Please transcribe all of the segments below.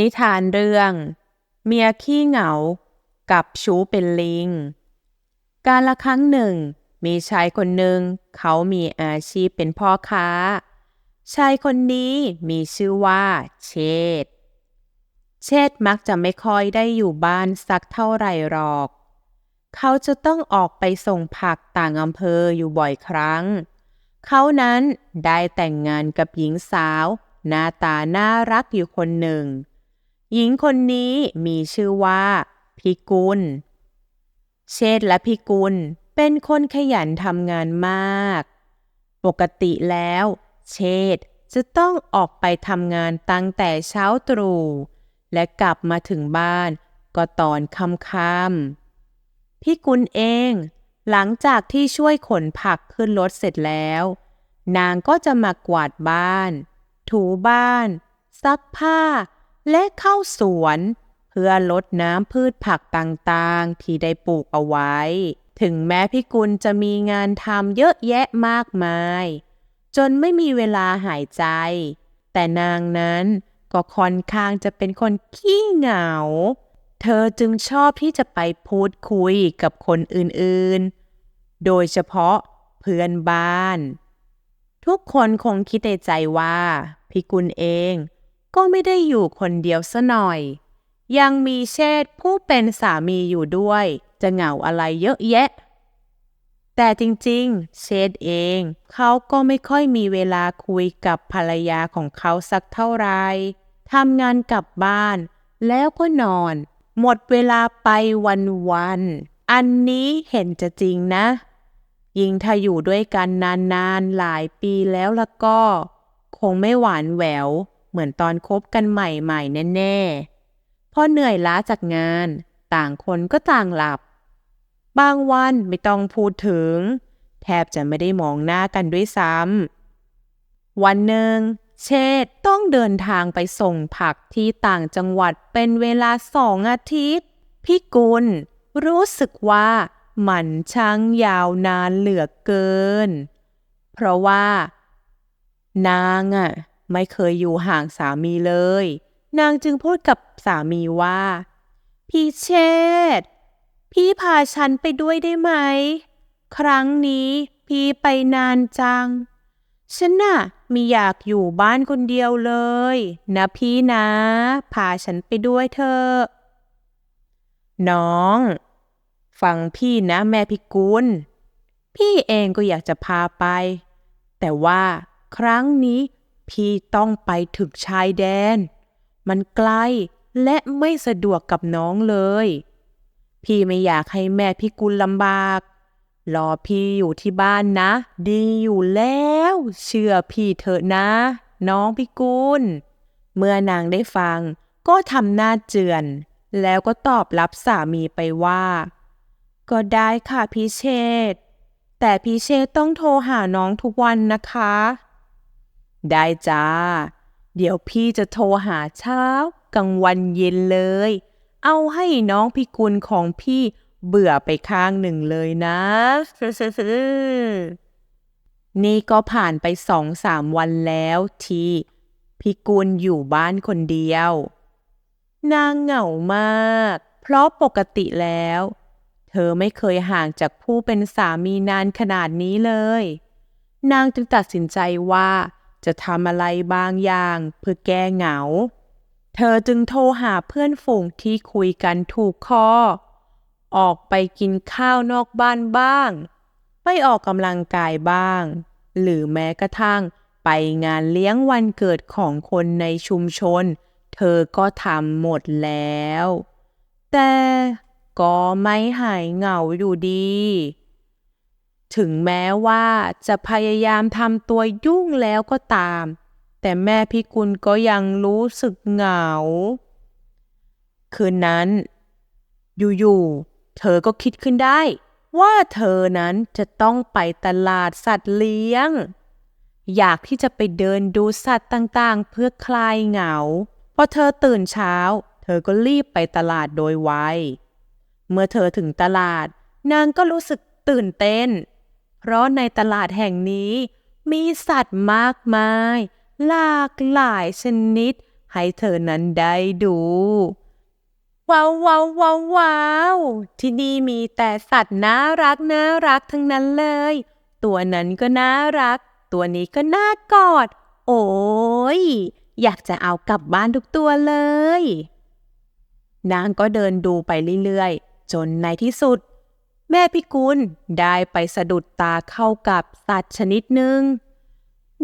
นิทานเรื่อง เมียขี้เหงา กับชู้เป็นลิง การละครั้งหนึ่ง มีชายคนหนึ่ง เขามีอาชีพเป็นพ่อค้า ชายคนนี้มีชื่อว่า เชษเชษมักจะไม่ค่อยได้อยู่บ้านสักเท่าไหร่หรอก เขาจะต้องออกไปส่งผักต่างอำเภออยู่บ่อยครั้ง เขานั้นได้แต่งงานกับหญิงสาว หน้าตาน่ารักอยู่คนหนึ่ง หญิงคนนี้มีชื่อว่า พิกุล เชษและพิกุลเป็นคนขยันทำงานมาก ปกติแล้ว เชษจะต้องออกไปทำงานตั้งแต่เช้าตรู่และกลับมาถึงบ้านก็ตอนค่ำๆพิกุลเอง หลังจากที่ช่วยขนผักขึ้นรถเสร็จแล้ว นางก็จะมากวาดบ้าน ถูบ้าน ซักผ้า และเข้าสวน เพื่อลดน้ำพืชผักต่างๆ ที่ได้ปลูกเอาไว้ ถึงแม้พิกุลจะมีงานทำเยอะแยะมากมาย จนไม่มีเวลาหายใจ แต่นางนั้นก็ค่อนข้างจะเป็นคนขี้เหงา เธอจึงชอบที่จะไปพูดคุยกับคนอื่นๆ โดยเฉพาะเพื่อนบ้าน ทุกคนคงคิดในใจว่า พิกุลเอง ก็ไม่ได้อยู่คนเดียวซะหน่อย ยังมีเชษผู้เป็นสามีอยู่ด้วย จะเหงาอะไรเยอะแยะ แต่จริงๆ เชษเองเขาก็ไม่ค่อยมีเวลาคุยกับภรรยาของเขาสักเท่าไหรทำงานกลับบ้าน แล้วก็นอน หมดเวลาไปวันๆ อันนี้เห็นจะจริงนะยิ่งถ้าอยู่ด้วยกันนานๆ หลายปีแล้วละก็ คงไม่หวานแหวว เหมือนตอนคบกันใหม่ๆแน่ๆ พอเหนื่อยล้าจากงาน ต่างคนก็ต่างหลับ บางวันไม่ต้องพูดถึง แทบจะไม่ได้มองหน้ากันด้วยซ้ำ วันหนึ่ง เชษต้องเดินทางไปส่งผักที่ต่างจังหวัดเป็นเวลาสองอาทิตย์ พี่กุลรู้สึกว่ามันช่างยาวนานเหลือเกิน เพราะว่า นางอะ ไม่เคยอยู่ห่างสามีเลย นางจึงพูดกับสามีว่า พี่เชษพี่พาฉันไปด้วยได้ไหม ครั้งนี้พี่ไปนานจัง ฉันน่ะม่อยากอยู่บ้านคนเดียวเลย นะพี่นะ พาฉันไปด้วยเถอะน้อง ฟังพี่นะแม่พิกุล พี่เองก็อยากจะพาไป แต่ว่าครั้งนี้ พี่ต้องไปถึงชายแดน มันไกลและไม่สะดวกกับน้องเลย พี่ไม่อยากให้แม่พิกุลลำบาก รอพี่อยู่ที่บ้านนะ ดีอยู่แล้ว เชื่อพี่เถอะนะ น้องพิกุล เมื่อนางได้ฟังก็ทำหน้าเจือน แล้วก็ตอบรับสามีไปว่า ก็ได้ค่ะพี่เชษแต่พี่เชษต้องโทรหาน้องทุกวันนะคะ ได้จ้า เดี๋ยวพี่จะโทรหาเช้ากลางวันเย็นเลย เอาให้น้องพิกุลของพี่เบื่อไปข้างหนึ่งเลยนะ นี่ก็ผ่านไปสองสามวันแล้วที่ พิกุลอยู่บ้านคนเดียว นางเหงามาก เพราะปกติแล้ว เธอไม่เคยห่างจากผู้เป็นสามีนานขนาดนี้เลย นางจึงตัดสินใจว่า จะทำอะไรบางอย่างเพื่อแก้เหงา เธอจึงโทรหาเพื่อนฝูงที่คุยกันถูกคอ ออกไปกินข้าวนอกบ้านบ้าง ไปออกกำลังกายบ้าง หรือแม้กระทั่งไปงานเลี้ยงวันเกิดของคนในชุมชน เธอก็ทำหมดแล้ว แต่ก็ไม่หายเหงาอยู่ดี ถึงแม้ว่าจะพยายามทำตัวยุ่งแล้วก็ตาม แต่แม่พิกุลก็ยังรู้สึกเหงา คืนนั้น อยู่ๆเธอก็คิดขึ้นได้ ว่าเธอนั้นจะต้องไปตลาดสัตว์เลี้ยง อยากที่จะไปเดินดูสัตว์ต่างๆ เพื่อคลายเหงาพอเธอตื่นเช้า เธอก็รีบไปตลาดโดยไวเมื่อเธอถึงตลาด นางก็รู้สึกตื่นเต้น เพราะในตลาดแห่งนี้มีสัตว์มากมาย หลากหลายชนิด ให้เธอนั้นได้ดู ว้าวว้าวว้าววาวที่นี่มีแต่สัตว์น่ารักน่ารักทั้งนั้นเลย ตัวนั้นก็น่ารัก ตัวนี้ก็น่ากอด โอ้ยอยากจะเอากลับบ้านทุกตัวเลย นางก็เดินดูไปเรื่อยๆ จนในที่สุด แม่พิกุลได้ไปสะดุดตาเข้ากับสัตว์ชนิดหนึ่ง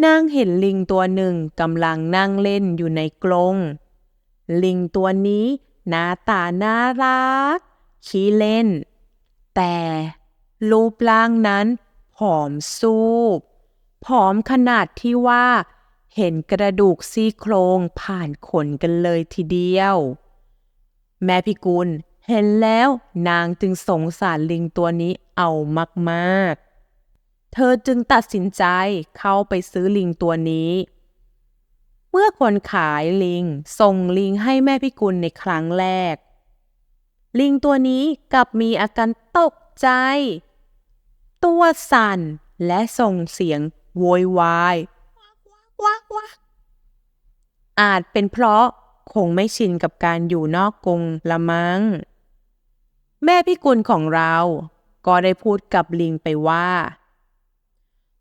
นางเห็นลิงตัวหนึ่งกำลังนั่งเล่นอยู่ในกรง ลิงตัวนี้หน้าตาน่ารัก ขี้เล่น แต่รูปร่างนั้นผอมซูบผอมขนาดที่ว่า เห็นกระดูกซี่โครงผ่านขนกันเลยทีเดียว แม่พิกุล เห็นแล้วนางจึงสงสารลิงตัวนี้เอามากๆ เธอจึงตัดสินใจเข้าไปซื้อลิงตัวนี้ เมื่อคนขายลิงส่งลิงให้แม่พิกุลในครั้งแรก ลิงตัวนี้กลับมีอาการตกใจ ตัวสั่นและส่งเสียงโวยวายวาวาอาจเป็นเพราะคงไม่ชินกับการอยู่นอกกรงละมัง้ง แม่พิกุลของเรา ก็ได้พูดกับลิงไปว่า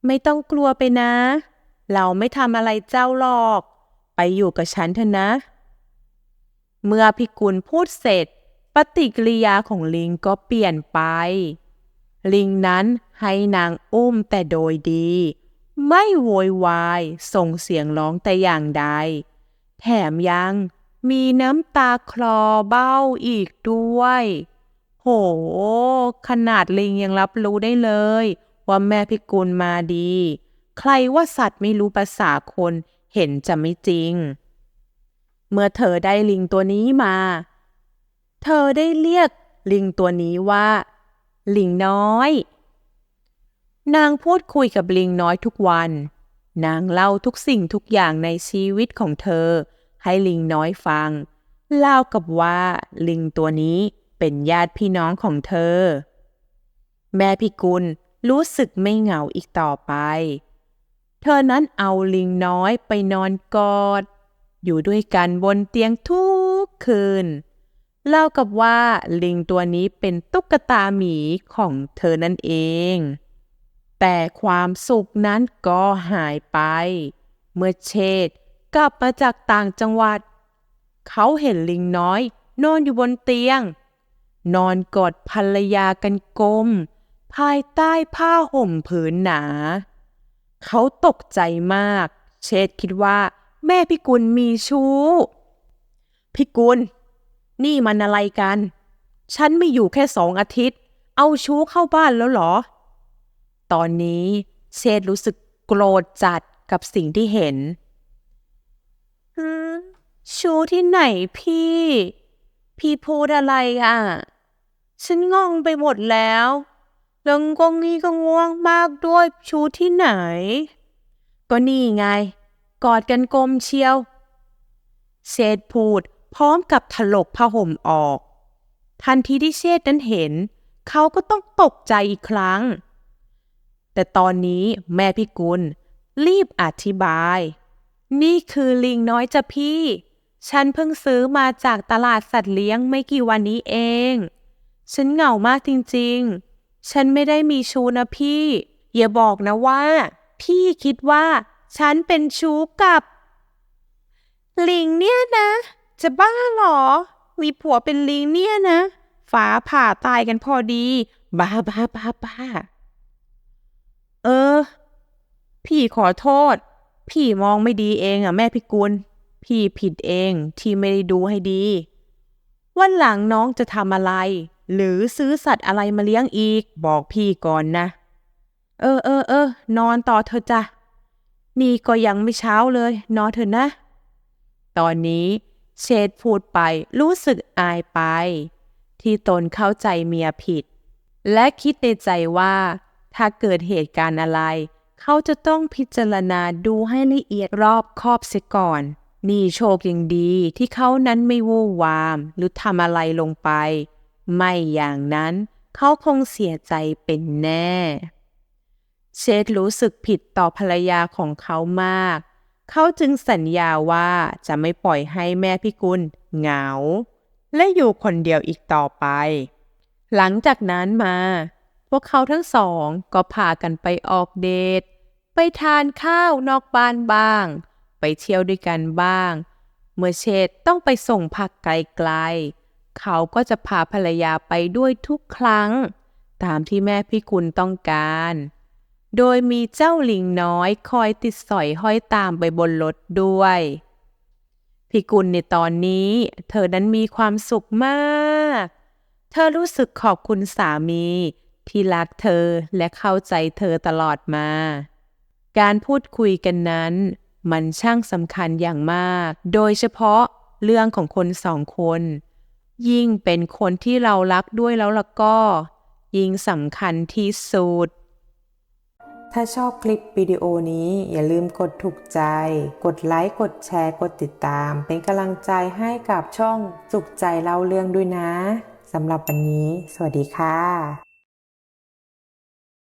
ไม่ต้องกลัวไปนะ เราไม่ทำอะไรเจ้าหรอก ไปอยู่กับฉันเถอะนะ เมื่อพิกุลพูดเสร็จ ปฏิกิริยาของลิงก็เปลี่ยนไป ลิงนั้นให้นางอุ้มแต่โดยดี ไม่โวยวายส่งเสียงร้องแต่อย่างใด แถมยังมีน้ำตาคลอเบ้าอีกด้วย โห ขนาดลิงยังรับรู้ได้เลย ว่าแม่พิกุลมาดี ใครว่าสัตว์ไม่รู้ภาษาคนเห็นจะไม่จริง เมื่อเธอได้ลิงตัวนี้มา เธอได้เรียกลิงตัวนี้ว่า ลิงน้อย นางพูดคุยกับลิงน้อยทุกวัน นางเล่าทุกสิ่งทุกอย่างในชีวิตของเธอ ให้ลิงน้อยฟังเล่ากับว่าลิงตัวนี้ เป็นญาติพี่น้องของเธอ แม่พิกุลรู้สึกไม่เหงาอีกต่อไป เธอนั้นเอาลิงน้อยไปนอนกอด อยู่ด้วยกันบนเตียงทุกคืน เล่ากับว่าลิงตัวนี้เป็นตุ๊กตาหมีของเธอนั่นเอง แต่ความสุขนั้นก็หายไป เมื่อเชษ์กลับมาจากต่างจังหวัด เขาเห็นลิงน้อย นอนอยู่บนเตียง นอนกอดภรรยากันกลม ภายใต้ผ้าห่มผืนหนา เขาตกใจมาก เชษฐ์คิดว่าแม่พิกุลมีชู้ พิกุล นี่มันอะไรกัน ฉันไม่อยู่แค่สองอาทิตย์ เอาชู้เข้าบ้านแล้วเหรอ ตอนนี้เชษฐ์รู้สึกโกรธจัดกับสิ่งที่เห็นหืมชู้ที่ไหนพี่ พี่พูดอะไรอะ ฉันงงไปหมดแล้วแล้วกงนี้ก็ง่วงมากด้วยชูที่ไหน ก็นี่ไง กอดกันกลมเชียว เชษพูดพร้อมกับถลกผ้าห่มออก ทันทีที่เชษนั้นเห็น เขาก็ต้องตกใจอีกครั้ง แต่ตอนนี้แม่พิกุลรีบอธิบาย นี่คือลิงน้อยจ้ะพี่ ฉันเพิ่งซื้อมาจากตลาดสัตว์เลี้ยงไม่กี่วันนี้เอง ฉันเหงามากจริงๆ ฉันไม่ได้มีชู้นะพี่ อย่าบอกนะว่า พี่คิดว่า ฉันเป็นชู้กับ ลิงเนี่ยนะ จะบ้าเหรอ มีผัวเป็นลิงเนี่ยนะฟ้าผ่าตายกันพอดี บ้าบ้าบ้าบ้าเออ พี่ขอโทษ พี่มองไม่ดีเองอะแม่พิกุล พี่ผิดเองที่ไม่ได้ดูให้ดี วันหลังน้องจะทำอะไร หรือซื้อสัตว์อะไรมาเลี้ยงอีก บอกพี่ก่อนนะ เออเออเออนอนต่อเถอะจ้ะ นี่ก็ยังไม่เช้าเลย นอนเถอะนะ ตอนนี้เชษฐ์พูดไปรู้สึกอายไป ที่ตนเข้าใจเมียผิด และคิดในใจว่า ถ้าเกิดเหตุการณ์อะไร เขาจะต้องพิจารณาดูให้ละเอียดรอบคอบเสียก่อน นี่โชคยังดีที่เขานั้นไม่วู่วามหรือทำอะไรลงไป ไม่อย่างนั้นเขาคงเสียใจเป็นแน่ เชษรู้สึกผิดต่อภรรยาของเขามาก เขาจึงสัญญาว่าจะไม่ปล่อยให้แม่พิกุลเหงา และอยู่คนเดียวอีกต่อไป หลังจากนั้นมา พวกเขาทั้งสองก็พากันไปออกเดท ไปทานข้าวนอกบ้านบ้าง ไปเที่ยวด้วยกันบ้าง เมื่อเชษต้องไปส่งผักไกลๆ เขาก็จะพาภรรยาไปด้วยทุกครั้ง ตามที่แม่พิกุลต้องการ โดยมีเจ้าลิงน้อยคอยติดสอยห้อยตามไปบนรถด้วยพิกุลในตอนนี้ เธอนั้นมีความสุขมาก เธอรู้สึกขอบคุณสามีที่รักเธอและเข้าใจเธอตลอดมา การพูดคุยกันนั้น มันช่างสำคัญอย่างมาก โดยเฉพาะเรื่องของคนสองคน ยิ่งเป็นคนที่เรารักด้วยแล้วล่ะก็ ยิ่งสำคัญที่สุด ถ้าชอบคลิปวิดีโอนี้อย่าลืมกดถูกใจ กดไลค์ กดแชร์ กดติดตาม เป็นกำลังใจให้กับช่องสุขใจเล่าเรื่องด้วยนะสำหรับวันนี้ สวัสดีค่ะ